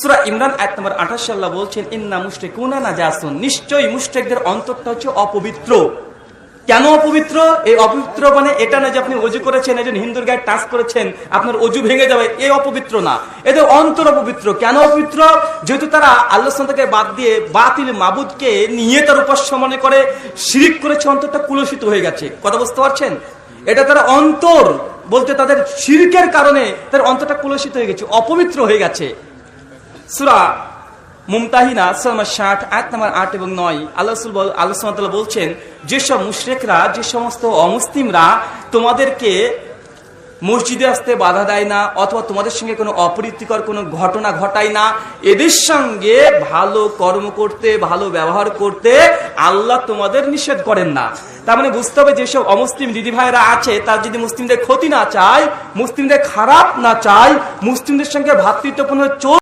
সুরা ইমরান এক নম্বর আঠাশ সাল্লাহ বলছেন, ইন্না মুশরিকুনা না জাসুন নিশ্চয়ই মুশরিকদের অন্তরটা হচ্ছে অপবিত্র। কেন অপবিত্র? এই অপবিত্র মানে এটা না যে আপনি অজু করেছেন, একজন হিন্দুর গায়ে টাচ করেছেন, আপনার অজু ভেঙে যাবে এই অপবিত্র না। এদের অন্তর অপবিত্র। কেন অপবিত্র? যেহেতু তারা আল্লাহ থেকে বাদ দিয়ে বাতিল মাবুদকে নিয়ে তার উপাস্য মনে করে শিরিক করেছে, অন্তরটা কুলসিত হয়ে গেছে। কথা বুঝতে পারছেন? এটা তারা অন্তর বলতে তাদের শিরকের কারণে তার অন্তরটা কুলসিত হয়ে গেছে, অপবিত্র হয়ে গেছে। সুরা মুমতাহিনা সালমা ষাট আট নাম্বার আট এবং নয়। আল্লাহ আল্লাহ বলছেন, যেসব মুশরেকরা, যে সমস্ত অমুসলিমরা তোমাদেরকে মসজিদে আসতে বাধা দেয় না, অথবা তোমাদের সঙ্গে কোনো অপ্রীতিকর কোনো ঘটনা ঘটায় না, এদের সঙ্গে ভালো কর্ম করতে, ভালো ব্যবহার করতে আল্লাহ তোমাদের নিষেধ করেন না। তার মানে বুঝতে হবে, যেসব অমুসলিম দিদি ভাইরা আছে, তার যদি মুসলিমদের ক্ষতি না চায়, মুসলিমদের খারাপ না চায়, মুসলিমদের সঙ্গে ভ্রাতৃত্বপূর্ণ চল